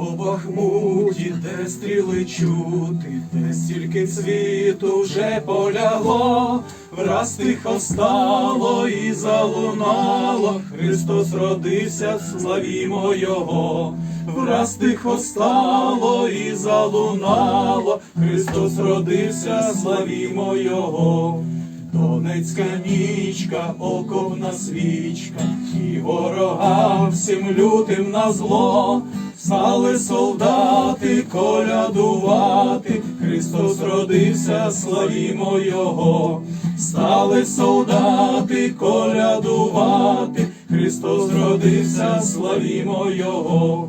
По Бахмуті, де стріли чути, де стільки цвіту вже полягло, враз тихо стало і залунало, Христос родився, славімо Його, враз тихо стало і залунало, Христос родився, славімо Його. Донецька нічка, окопна свічка, і ворогам всім лютим на зло, стали солдати колядувати, Христос родився, славімо Його, стали солдати колядувати, Христос родився, славімо Його.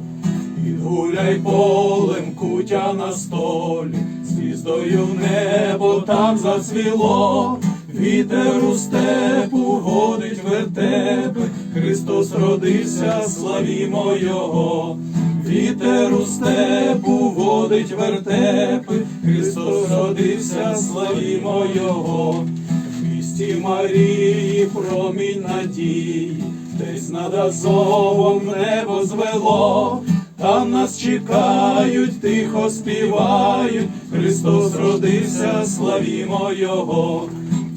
Підгуляй полем кутя на столі, звіздою в небо там зацвіло, вітер у степу годить вертепи, Христос родився, славімо Його, вітер у степу водить вертепи, Христос родився, славімо Його. В місті Марії промінь надії, десь над Азовом небо звело, там нас чекають, тихо співають, Христос родився, славімо Його.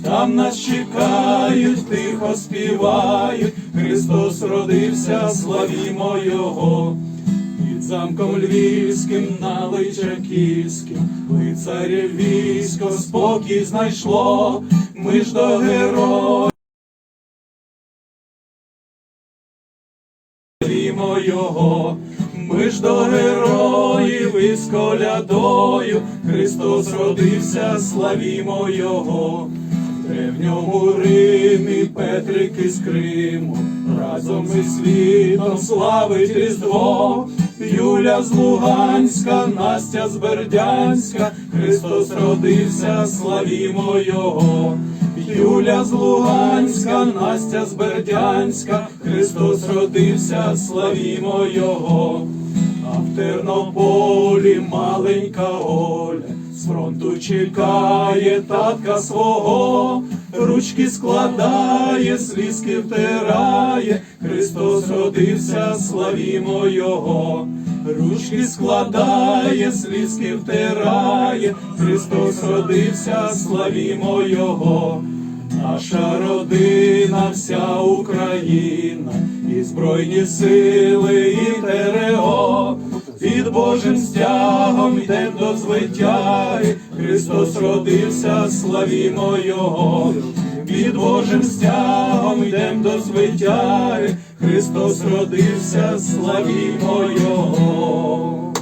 Там нас чекають, тихо співають, Христос родився, славімо Його. Замком львівським на Личаківським лицарів військо спокій знайшло, ми ж до героїв. Його, ми ж до героїв із колядою, Христос родився, славімо Його. Древньому Римі Петрик із Криму, разом із світом славить Різдво, Юля з Луганська, Настя з Бердянська, Христос родився, славімо Його. Юля з Луганська, Настя з Бердянська, Христос родився, славімо Його. А в Тернополі маленька Оля з фронту чекає татка свого, ручки складає, слізки втирає, Христос родився, славімо Його. Ручки складає, слізки втирає, Христос родився, славімо Його. Наша родина, вся Україна, і Збройні сили, і ТРО, під Божим стягом йдем до звитяги, Христос родився, славімо Його. Під Божим стягом йдем до звитяги, Христос родився, славімо Його.